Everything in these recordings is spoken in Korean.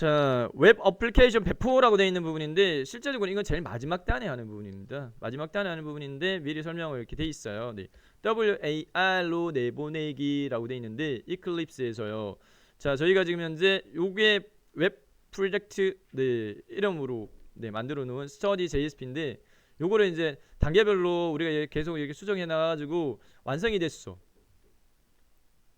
자, 웹 어플리케이션 배포라고 되어 있는 부분인데 실제적으로 이건 제일 마지막 단에 하는 부분입니다. 마지막 단에 하는 부분인데 미리 설명을 이렇게 돼 있어요. 네. WAR로 내보내기라고 돼 있는데 이클립스에서요. 자, 저희가 지금 현재 요게 웹 프로젝트 네, 이름으로 네, 만들어 놓은 스터디 JSP인데 요거를 이제 단계별로 우리가 계속 이렇게 수정해 놔 가지고 완성이 됐어.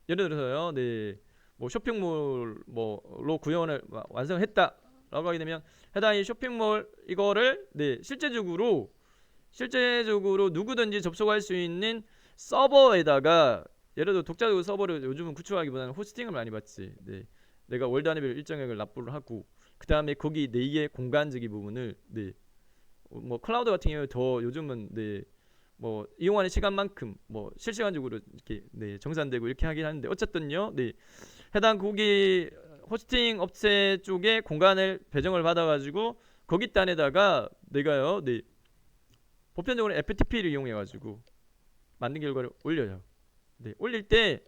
예를 들어서요. 네. 뭐 쇼핑몰 뭐로 구현을 와- 완성했다라고 하게 되면 해당 이 쇼핑몰 이거를 네 실제적으로 실제적으로 누구든지 접속할 수 있는 서버에다가 예를 들어 독자적으로 서버를 요즘은 구축하기보다는 호스팅을 많이 받지. 네. 내가 월 단위별 일정액을 납부를 하고 그 다음에 거기 내의 공간적인 부분을 네. 어, 뭐 클라우드 같은 경우에 더 요즘은 네. 뭐 이용하는 시간만큼 뭐 실시간적으로 이렇게 네 정산되고 이렇게 하긴 하는데 어쨌든요 네 해당 거기 호스팅 업체 쪽에 공간을 배정을 받아가지고 거기 단에다가 내가요 네 보편적으로 FTP를 이용해가지고 만든 결과를 올려요. 네 올릴 때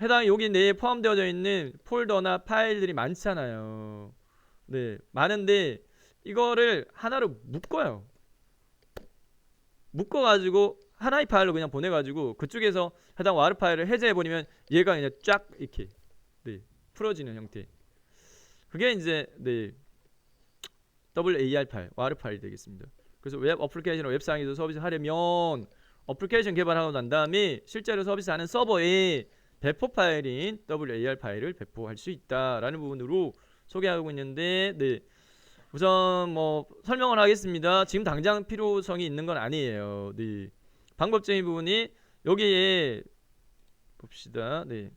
해당 여기 내에 포함되어져 있는 폴더나 파일들이 많잖아요. 네 많은데 이거를 하나로 묶어요. 묶어가지고 하나의 파일로 그냥 보내가지고 그쪽에서 해당 와르 파일을 해제해버리면 얘가 그냥 쫙 이렇게 네, 풀어지는 형태. 그게 이제 네, WAR 파일, 와르 파일이 되겠습니다. 그래서 웹 어플리케이션 웹상에서 서비스 하려면 어플리케이션 개발하고 난 다음에 실제로 서비스하는 서버에 배포 파일인 WAR 파일을 배포할 수 있다라는 부분으로 소개하고 있는데 네. 우선 뭐 설명을 하겠습니다. 지금 당장 필요성이 있는 건 아니에요. 네. 방법적인 부분이 여기에 봅시다. 네.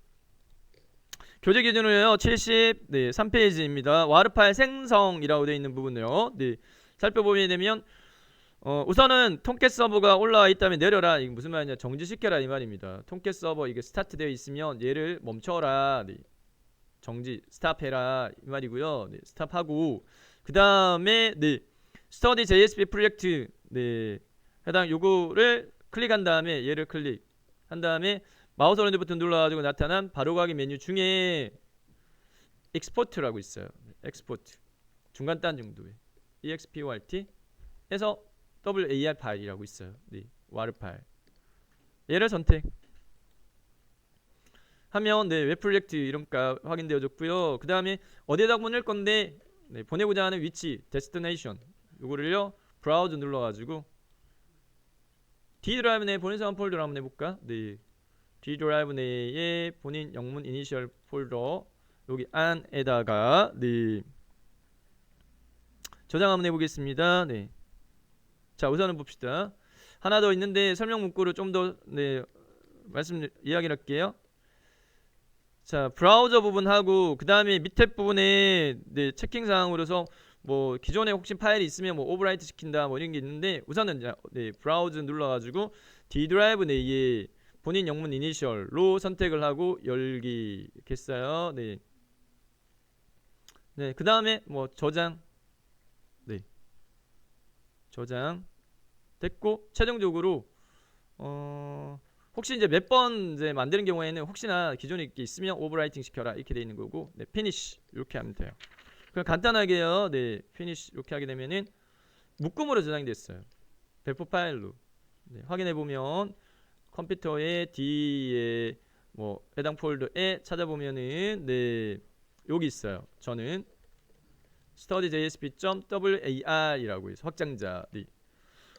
교재 기준으로요. 70 네, 3페이지입니다. 와르 파일 생성이라고 되어 있는 부분을요. 네. 살펴보게 되면 어, 우선은 통캣 서버가 올라와 있다면 내려라. 이게 무슨 말이냐? 정지시켜라 이 말입니다. 통캣 서버 이게 스타트 되어 있으면 얘를 멈춰라. 네. 정지 스탑해라 이 말이고요. 네, 스탑하고 그 다음에 네 스터디 JSP 프로젝트 네 해당 요거를 클릭한 다음에 얘를 클릭한 다음에 마우스 오른쪽 버튼 눌러가지고 나타난 바로가기 메뉴 중에 익스포트라고 있어요. 엑스포트 중간 단 정도의 export 에서 WAR 파일이라고 있어요. 네, 와르 파일 얘를 선택. 하면 네, 웹 프로젝트 이름값 확인되어졌고요. 그 다음에 어디에다 보낼 건데 네, 보내고자 하는 위치, 데스티네이션 요거를요 브라우저 눌러가지고 D 드라이브 내에 본인 사원 폴더를 한번 해볼까? 네, D 드라이브 내에 본인 영문 이니셜 폴더 여기 안에다가 네 저장 한번 해보겠습니다. 네, 자 우선은 봅시다. 하나 더 있는데 설명 문구를 좀 더 네 말씀 이야기를 할게요. 자 브라우저 부분하고 그 다음에 밑에 부분에 네, 체킹 사항으로서 뭐 기존에 혹시 파일이 있으면 뭐 오버라이트 시킨다 뭐 이런 게 있는데 우선은 자, 네, 브라우저 눌러가지고 D 드라이브 내에 본인 영문 이니셜로 선택을 하고 열기 이렇게 했어요. 네. 네, 그 다음에 뭐 저장, 네, 저장 됐고 최종적으로 어. 혹시 이제 몇 번 이제 만드는 경우에는 혹시나 기존에 있으면 오버라이팅 시켜라 이렇게 돼 있는 거고 네 피니시 이렇게 하면 돼요. 그럼 간단하게요. 네 피니시 이렇게 하게 되면은 묶음으로 저장이 됐어요. 배포 파일로 네, 확인해 보면 컴퓨터의 D에 뭐 해당 폴더에 찾아보면은 네 여기 있어요. 저는 study.jsp.war이라고 해서 확장자 네.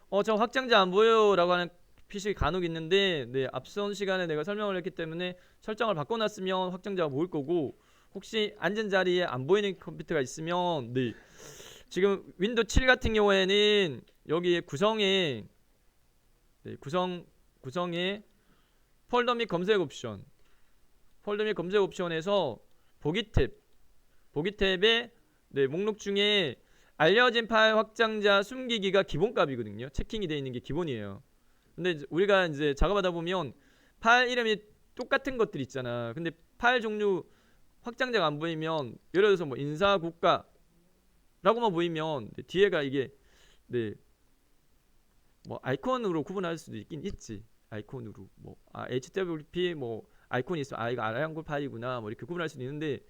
어저 확장자 안 보여요라고 하는 PC 간혹 있는데 네 앞선 시간에 내가 설명을 했기 때문에 설정을 바꿔 놨으면 확장자가 모일 거고 혹시 앉은 자리에 안 보이는 컴퓨터가 있으면 네. 지금 윈도우 7 같은 경우에는 여기에 구성에 네, 구성 구성에 폴더 및 검색 옵션 폴더 및 검색 옵션에서 보기 탭 보기 탭에 네, 목록 중에 알려진 파일 확장자 숨기기가 기본값이거든요. 체킹이 되어 있는 게 기본이에요. 근데 이제 우리가 이제 작업하다 보면 파일 이름이 똑같은 것들 있잖아. 근데 파일 종류 확장자가 안 보이면 예를 들어서 뭐 인사 국가라고만 보이면 네, 뒤에가 이게 네. 뭐 아이콘으로 구분할 수도 있긴 있지. 아이콘으로 뭐 아, HWP 뭐 아이콘이 있으면 아 이거 아라한글 파일이구나 뭐 이렇게 구분할 수도 있는데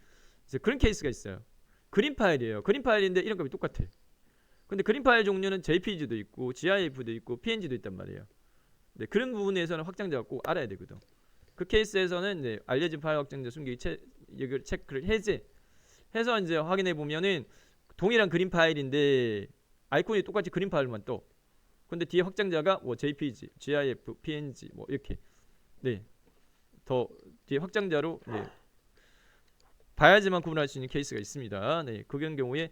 이제 그런 케이스가 있어요. 그림 파일이에요. 그림 파일인데 이런 값이 똑같아. 근데 그림 파일 종류는 JPG도 있고 GIF도 있고 PNG도 있단 말이에요. 네, 그런 부분에서는 확장자가 꼭 알아야 되거든. 그 케이스에서는 이제 알려진 파일 확장자 숨기기 체, 이걸 체크를 해제 해서 이제 확인해 보면은 동일한 그림 파일인데 아이콘이 똑같이 그림 파일만 떠. 근데 뒤에 확장자가 뭐 JPG, GIF, PNG 뭐 이렇게 네. 더 뒤에 확장자로 네. 봐야지만 구분할 수 있는 케이스가 있습니다. 네. 그런 경우에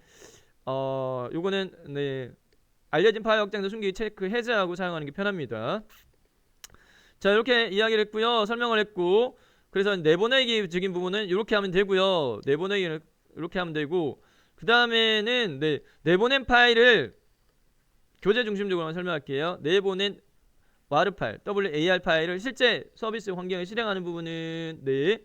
어 요거는 네. 알려진 파일 확장자 숨기기 체크 해제하고 사용하는 게 편합니다. 자, 이렇게 이야기를 했고요. 설명을 했고 그래서 내보내기 적인 부분은 이렇게 하면 되고요. 내보내기를 이렇게 하면 되고 그 다음에는 네, 내보낸 파일을 교재 중심적으로 설명할게요. 내보낸 와르 파일, WAR 파일을 실제 서비스 환경에 실행하는 부분은 네.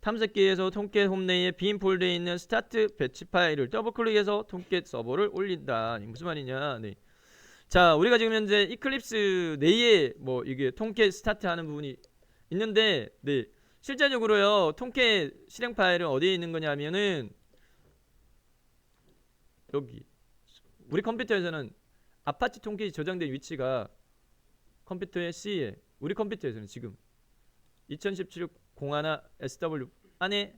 탐색기에서 통켓 홈 내에 빈 폴더에 있는 스타트 배치 파일을 더블 클릭해서 통켓 서버를 올린다. 무슨 말이냐? 네. 자, 우리가 지금 현재 이클립스 내에 뭐 이게 통켓 스타트 하는 부분이 있는데 네. 실제적으로요. 통켓 실행 파일은 어디에 있는 거냐면은 여기 우리 컴퓨터에서는 아파치 통켓이 저장된 위치가 컴퓨터의 C에 우리 컴퓨터에서는 지금 2017 01 SW 안에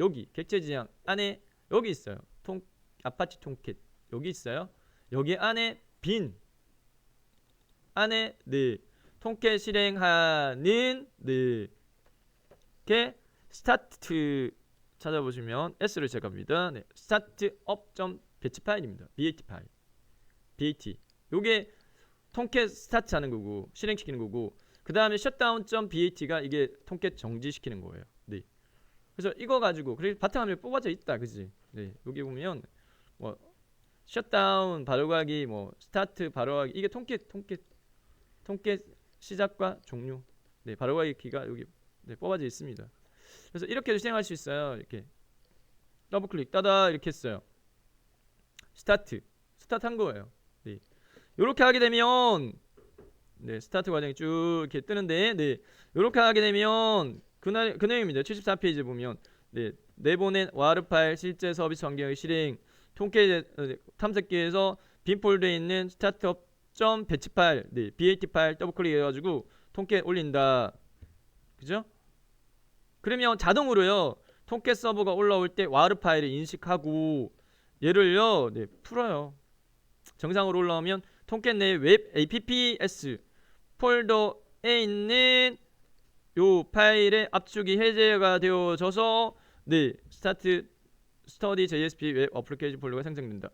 여기 객체 지향 안에 여기 있어요. 통 아파치 통켓 여기 있어요. 여기 안에 빈 안에 네 통켓 실행하는 네 이렇게 스타트 찾아보시면 S를 제거합니다. 네, 스타트 업 점 배치 파일입니다. BAT 파일. BAT. 요게 통켓 스타트 하는 거고 실행시키는 거고 그 다음에 셧다운.bat가 이게 통켓 정지시키는 거예요. 네. 그래서 이거 가지고 그리고 바탕화면에 뽑아져 있다, 그지? 네. 여기 보면 뭐 셧다운 바로가기, 뭐 스타트 바로가기 이게 통켓 통켓 통켓 시작과 종료. 네, 바로가기 키가 여기 네, 뽑아져 있습니다. 그래서 이렇게도 실행할 수 있어요. 이렇게 더블 클릭 따다 이렇게 했어요. 스타트 스타트 한 거예요. 네. 이렇게 하게 되면 네, 스타트 과정이 쭉 이렇게 뜨는데 네. 이렇게 하게 되면 그날 그 내용입니다. 74페이지 보면 네, 내보낸 와르 파일 실제 서비스 환경의 실행 통계 탐색기에서 빈 폴더에 있는 스타트업 점 배치 파일, 네, BAT 파일 더블 클릭해 가지고 통계 올린다. 그죠? 그러면 자동으로요. 통계 서버가 올라올 때 와르 파일을 인식하고 얘를요. 네, 풀어요. 정상으로 올라오면 통켓 내웹 apps 폴더에 있는 요 파일의 압축이 해제가 되어져서 네 스타트 스터디 JSP 웹 어플리케이션 폴더가 생성된다.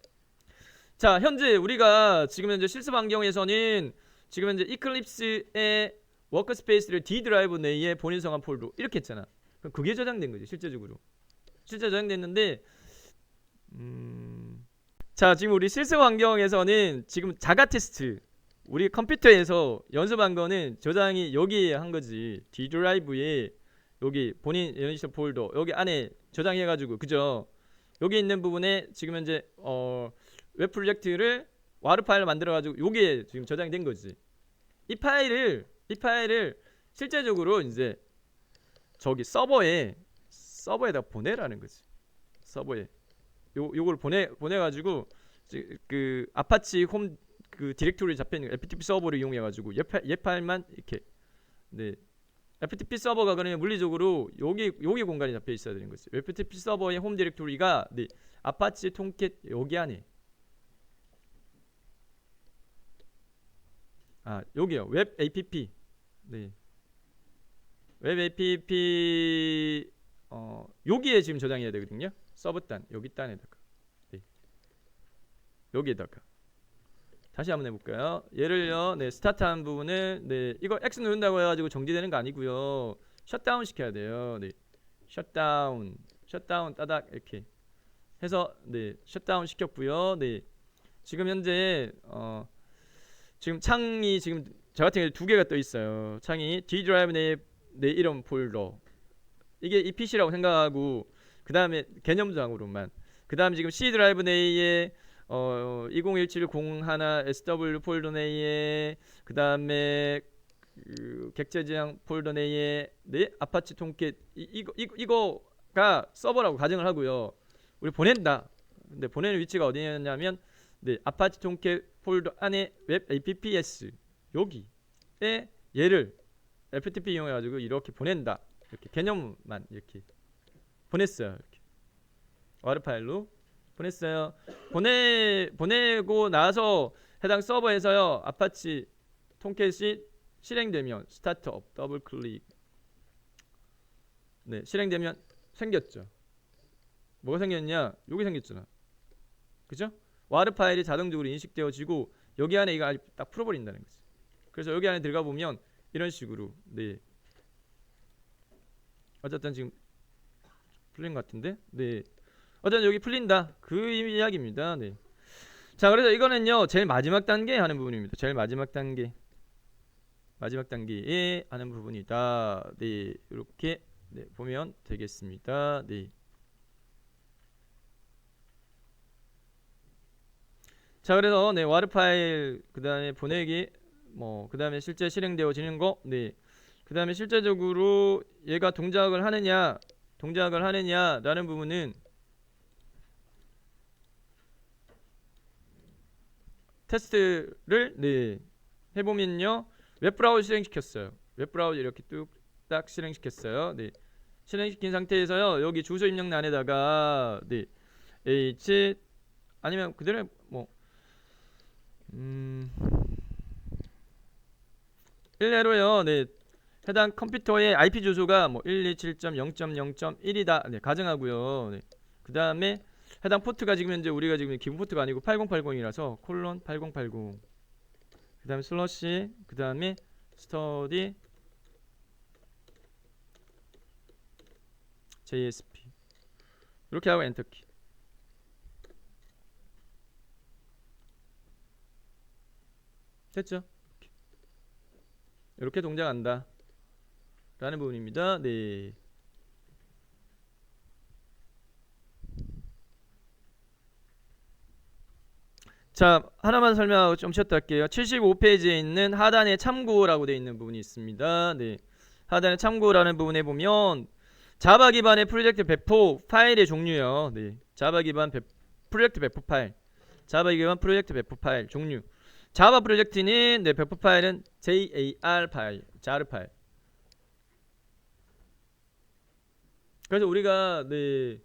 자 현재 우리가 지금 현재 실습 환경에서는 지금 현재 이클립스의 워크스페이스를 D 드라이브 내에 본인 성한 폴더 이렇게 했잖아. 그럼 그게 저장된 거지 실제적으로. 실제 저장됐는데 음... 자 지금 우리 실습 환경에서는 지금 자가 테스트 우리 컴퓨터에서 연습한 거는 저장이 여기에 한 거지 D 드라이브에 여기 본인 연시션 폴더 여기 안에 저장해 가지고 그죠 여기 있는 부분에 지금 현재 어, 웹 프로젝트를 와르 파일을 만들어 가지고 여기에 지금 저장이 된 거지. 이 파일을 이 파일을 실제적으로 이제 저기 서버에 서버에다 보내라는 거지. 서버에. 요 요걸 보내 보내 가지고 그 아파치 홈 그 디렉토리 잡혀 있는 FTP 서버를 이용해 가지고 얘, 파일, 얘 파일만 이렇게. 네 FTP 서버가 그러면 물리적으로 여기 여기 공간이 잡혀 있어야 되는 거지. FTP 서버의 홈 디렉토리가 네 아파치 통캣 여기 안에 아 여기요 웹 app 네 웹 app 어 여기에 지금 저장해야 되거든요. 서버단 여기 단에다가 네. 여기에다가 다시 한번 해볼까요? 얘를요, 네 스타트한 부분을 네 이거 X 누른다고 해가지고 정지되는 거 아니고요. 셧다운 시켜야 돼요. 네 셧다운, 셧다운 따닥 이렇게 해서 네 셧다운 시켰고요. 네 지금 현재 어 지금 창이 지금 저 같은 경우 두 개가 떠 있어요. 창이 D 드라이브 내, 내 이름 폴더 이게 이 PC라고 생각하고 그 다음에 개념장으로만 그 다음 지금 C 드라이브 내에 어, 201701 SW 폴더 내에 그 다음에 그 객체 지향 폴더 내에 네 아파치 이, 이거 이거 이거가 서버라고 가정을 하고요. 우리 보낸다. 근데 보내는 위치가 어디냐면 네 아파치 통켓 폴더 안에 웹 apps 여기에 얘를 FTP 이용해 가지고 이렇게 보낸다. 이렇게 개념만 이렇게 보냈어요. 이렇게 와르 파일로 보냈어요. 보내 보내고 나서 해당 서버에서요 아파치 통켓이 실행되면 스타트업 더블 클릭 네 실행되면 생겼죠. 뭐가 생겼냐? 여기 생겼잖아. 그죠? 와르 파일이 자동적으로 인식되어지고 여기 안에 이거 딱 풀어버린다는 거지. 그래서 여기 안에 들어가 보면 이런 식으로 네 어쨌든 지금 풀린 것 같은데 네 어쨌든 여기 풀린다 그 이야기입니다. 네. 자 그래서 이거는요 제일 마지막 단계 하는 부분입니다. 제일 마지막 단계 마지막 단계에 하는 부분이다. 네 이렇게 네, 보면 되겠습니다. 네. 자 그래서 네 와르 파일 그 다음에 보내기 뭐 그 다음에 실제 실행되어지는 거 네. 그 다음에 실제적으로 얘가 동작을 하느냐 동작을 하느냐 라는 부분은 테스트를 네 해보면요. 웹브라우저 실행시켰어요. 웹브라우저 이렇게 뚝딱 실행시켰어요. 네. 실행시킨 상태에서요. 여기 주소 입력란에다가 네 h 아니면 그대로 뭐 음, 일례로요. 네. 해당 컴퓨터의 IP 주소가 뭐 127.0.0.1이다. 네 가정하고요. 네. 그 다음에 해당 포트가 지금 현재 우리가 지금 기본 포트가 아니고 8080이라서 콜론 8080 그 다음에 슬러시 그 다음에 스터디 JSP 이렇게 하고 엔터키 됐죠? 이렇게. 동작한다. 라는 부분입니다. 네. 자 하나만 설명하고 좀 쉬었다 할게요. 75페이지에 있는 하단에 참고라고 되어 있는 부분이 있습니다. 네. 하단에 참고라는 부분에 보면 자바 기반의 프로젝트 배포 파일의 종류요. 네. 자바 기반 배, 프로젝트 배포 파일. 자바 기반 프로젝트 배포 파일 종류 자바 프로젝트는 네 배포 파일은 JAR 파일 jar 파일 그래서 우리가 네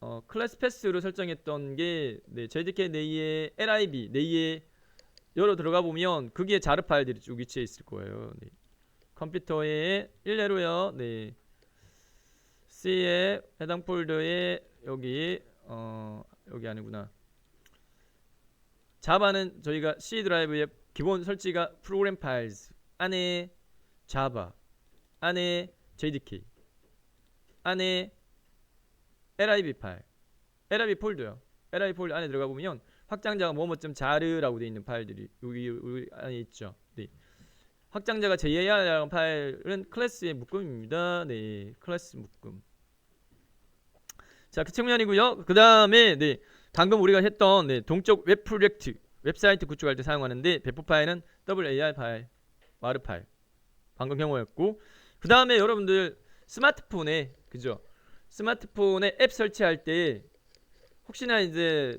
어, 클래스 패스로 설정했던 게 네, JDK 내의 LIB 내에 열어 들어가 보면 거기에 자르 파일들이 쭉 위치해 있을 거예요. 네. 컴퓨터에 일례로요. 네. C에 해당 폴더에 여기 어 여기 아니구나. 자바는 저희가 C 드라이브의 기본 설치가 프로그램 파일즈 안에 자바 안에 JDK 안에 LIB 파일, LIB 폴더요. LIB 폴더 안에 들어가 보면 확장자가 뭐뭐점 자르라고 되어 있는 파일들이 여기, 여기 안에 있죠. 네. 확장자가 JAR이라는 파일은 클래스의 묶음입니다. 네, 클래스 묶음. 자, 그 측면이고요. 그 다음에 네, 방금 우리가 했던 네, 동적 웹 프로젝트 웹사이트 구축할 때 사용하는데 배포 파일은 WAR 파일, 와르 파일. 방금 경우였고 그 다음에 여러분들 스마트폰에 그죠? 스마트폰에 앱 설치할 때 혹시나 이제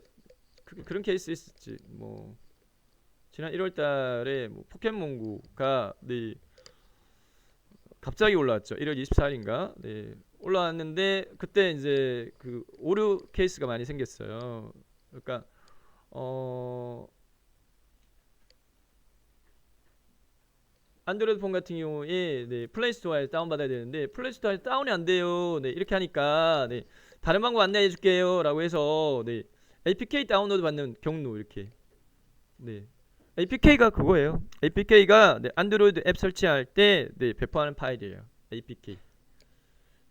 그, 그런 케이스 있었지 뭐 지난 1월달에 뭐 포켓몬고가 네 갑자기 올라왔죠 1월 24일인가 네 올라왔는데 그때 이제 그 오류 케이스가 많이 생겼어요 그러니까 어 안드로이드 폰 같은 경우에 네, 플레이스토어에 다운받아야 되는데 플레이스토어에 다운이 안 돼요. 네, 이렇게 하니까 네, 다른 방법 안내해 줄게요라고 해서 네, APK 다운로드 받는 경로 이렇게 네. APK가 그거예요. APK가 네, 안드로이드 앱 설치할 때 네, 배포하는 파일이에요. APK.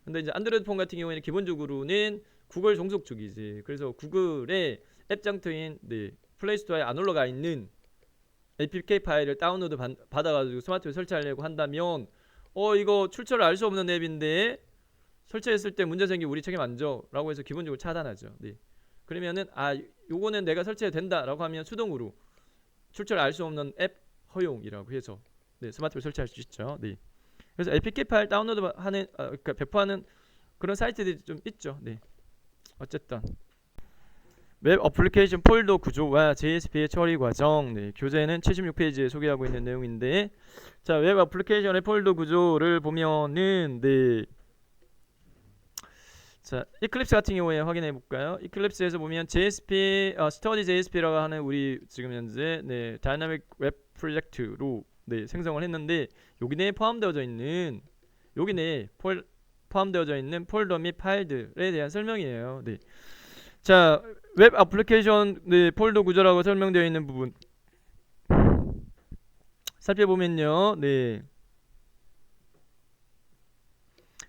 근데 이제 안드로이드 폰 같은 경우에는 기본적으로는 구글 종속 쪽이지. 그래서 구글의 앱 장터인 네, 플레이스토어에 안 올라가 있는 APK 파일을 다운로드 받 아가지고 스마트폰 설치하려고 한다면 어 이거 출처를 알 수 없는 앱인데 설치했을 때 문제 생기 우리 책임 안 져 라고 해서 기본적으로 차단하죠 네. 그러면은 아 요거는 내가 설치해도 된다 라고 하면 수동으로 출처를 알 수 없는 앱 허용이라고 해서 네, 스마트폰 설치할 수 있죠. 네. 그래서 APK 파일 다운로드 하는 어, 그러니까 배포하는 그런 사이트들이 좀 있죠. 네. 어쨌든 웹 어플리케이션 폴더 구조와 JSP의 처리 과정 네, 교재는 76페이지에 소개하고 있는 내용인데 자, 웹 어플리케이션의 폴더 구조를 보면은 네. 자, 이클립스 같은 경우에 확인해 볼까요? 이클립스에서 보면 JSP 어, 스터디 JSP라고 하는 우리 지금 현재 네, 다이나믹 웹 프로젝트로 네, 생성을 했는데 여기 내에 포함되어져 있는 여기 내에 폴, 포함되어져 있는 폴더 및 파일들에 대한 설명이에요. 네. 자, 웹 애플리케이션 네, 폴더 구조라고 설명되어 있는 부분 살펴보면요. 네.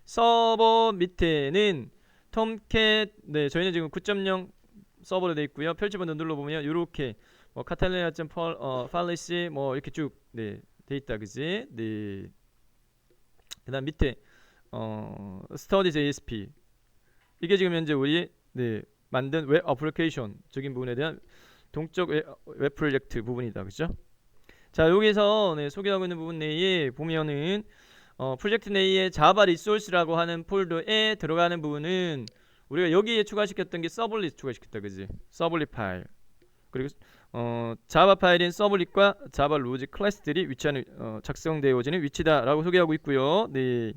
서버 밑에는 톰캣 네, 저희는 지금 9.0 서버로 돼 있고요. 펼치번호 눌러 보면 이렇게 뭐 카탈리아.펄 어 팔리시 뭐 이렇게 쭉 네, 돼 있다. 그지? 네. 그다음 밑에 어 스터디 JSP 이게 지금 현재 우리 네, 만든 웹 어플리케이션적인 부분에 대한 동적 웹, 웹 프로젝트 부분이다. 그죠? 자, 여기서 네, 소개하고 있는 부분 내에 보면은 어, 프로젝트 내에 자바 리소스라고 하는 폴더에 들어가는 부분은 우리가 여기에 추가시켰던 게 서블릿 추가시켰다. 그지? 서블릿 파일. 그리고 어, 자바 파일인 서블릿과 자바 로직 클래스들이 위치하는 어, 작성되어지는 위치다라고 소개하고 있고요. 네.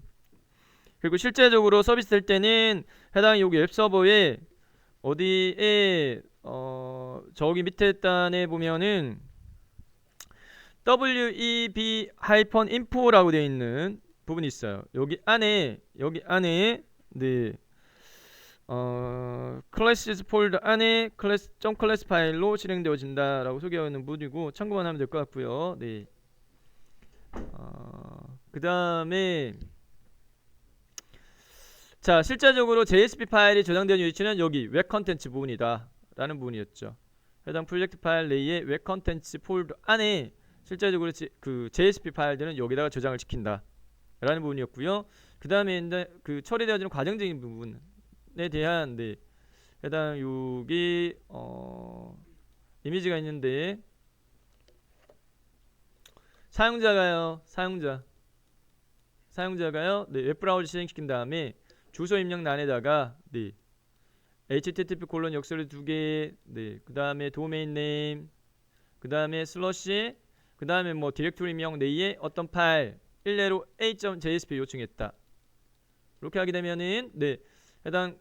그리고 실제적으로 서비스 될 때는 해당 여기 웹 서버에 어디에 어 저기 밑에 단에 보면은 web-info라고 되어 있는 부분이 있어요. 여기 안에 여기 안에 네 어, 클래시스 폴더 안에 클래스 점 클래스 파일로 실행되어진다라고 소개하고 있는 부분이고 참고만 하면 될 것 같고요. 네. 어, 그 다음에 자 실제적으로 JSP 파일이 저장되는 위치는 여기 웹 컨텐츠 부분이다 라는 부분이었죠 해당 프로젝트 파일 내의 웹 컨텐츠 폴더 안에 실제적으로 지, 그 JSP 파일들은 여기다가 저장을 시킨다 라는 부분이었고요 그 다음에 이제 그 처리되어지는 과정적인 부분 에 대한 네, 해당 여기 어, 이미지가 있는데 사용자가요 사용자 사용자가요 네, 웹브라우저 실행시킨 다음에 주소 입력란에다가 네. http 콜론 역설을 두 개, 네. 그 다음에 도메인 네임, 그 다음에 슬러시, 그 다음에 뭐 디렉토리 명 내에 어떤 파일 일례로 a.jsp 요청했다. 이렇게 하게 되면은 네 해당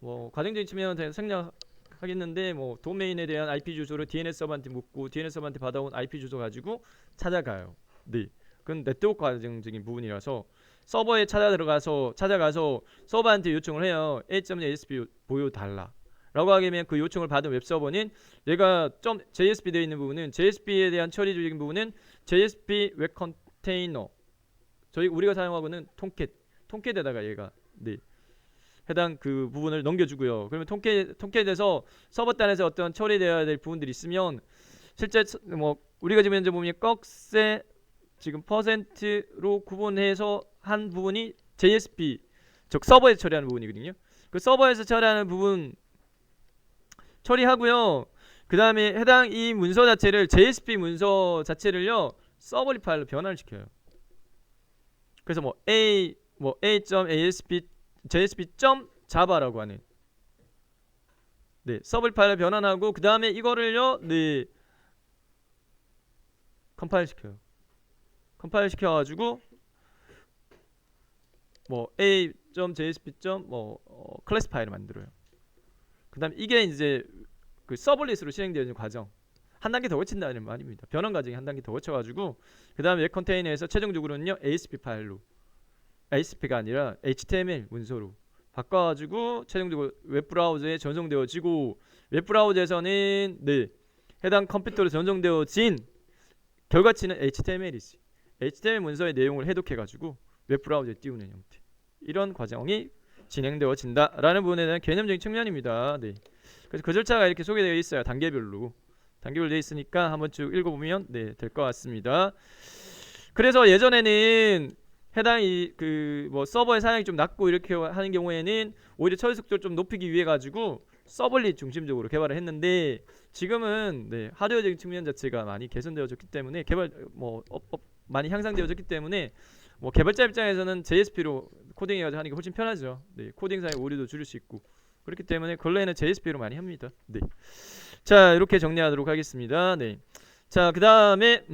뭐 과정적인 측면은 생략하겠는데 뭐 도메인에 대한 IP 주소를 DNS 서버한테 묻고 DNS 서버한테 받아온 IP 주소 가지고 찾아가요. 네, 그건 네트워크 과정적인 부분이라서 서버에 찾아 들어가서 찾아가서 서버한테 요청을 해요. a.jsp 보여 달라. 라고 하게 되면 그 요청을 받은 웹서버는 얘가 점 .jsp 되어 있는 부분은 JSP에 대한 처리적인 부분은 JSP 웹 컨테이너 저희 우리가 사용하고 있는 통캣 통캣에다가 얘가 네 해당 그 부분을 넘겨주고요. 그러면 통캣 통캣에서 서버 단에서 어떤 처리되어야 될 부분들이 있으면 실제 뭐 우리가 지금 현재 보면 꺽쇠 지금 퍼센트로 구분해서 한 부분이 JSP 즉 서버에서 처리하는 부분이거든요. 그 서버에서 처리하는 부분 처리하고요. 그 다음에 해당 이 문서 자체를 JSP 문서 자체를요 서버리 파일로 변환을 시켜요. 그래서 뭐 a 뭐 a.asp jsp.java라고 하는 네 서버리 파일을 변환하고 그 다음에 이거를요 네 컴파일 시켜요. 컴파일 시켜가지고 뭐 a.jsp. 뭐 어, 클래스 파일을 만들어요. 그 다음 이게 이제 그 서블릿으로 실행되는 과정 한 단계 더 거친다는 말입니다. 변환 과정이 한 단계 더 거쳐가지고 그 다음에 웹 컨테이너에서 최종적으로는요 ASP 파일로 ASP가 아니라 HTML 문서로 바꿔가지고 최종적으로 웹 브라우저에 전송되어지고 웹 브라우저에서는 네 해당 컴퓨터로 전송되어진 결과치는 HTML이지. HTML 문서의 내용을 해독해가지고 웹 브라우저에 띄우는 형태. 이런 과정이 진행되어진다라는 부분에 대한 개념적인 측면입니다. 네. 그래서 그 절차가 이렇게 소개되어 있어요. 단계별로. 단계별로 되어 있으니까 한번 쭉 읽어보면 네, 될 것 같습니다. 그래서 예전에는 해당 이 그 뭐 서버의 사양이 좀 낮고 이렇게 하는 경우에는 오히려 처리 속도를 좀 높이기 위해 가지고 서블릿 중심적으로 개발을 했는데 지금은 네, 하드웨어적인 측면 자체가 많이 개선되어졌기 때문에 개발 뭐 업, 업, 많이 향상되어졌기 때문에 뭐 개발자 입장에서는 JSP로 코딩해가지고 하는 게 훨씬 편하죠. 네, 코딩상의 오류도 줄일 수 있고 그렇기 때문에 근래에는 JSP로 많이 합니다. 네, 자 이렇게 정리하도록 하겠습니다. 네, 자 그 다음에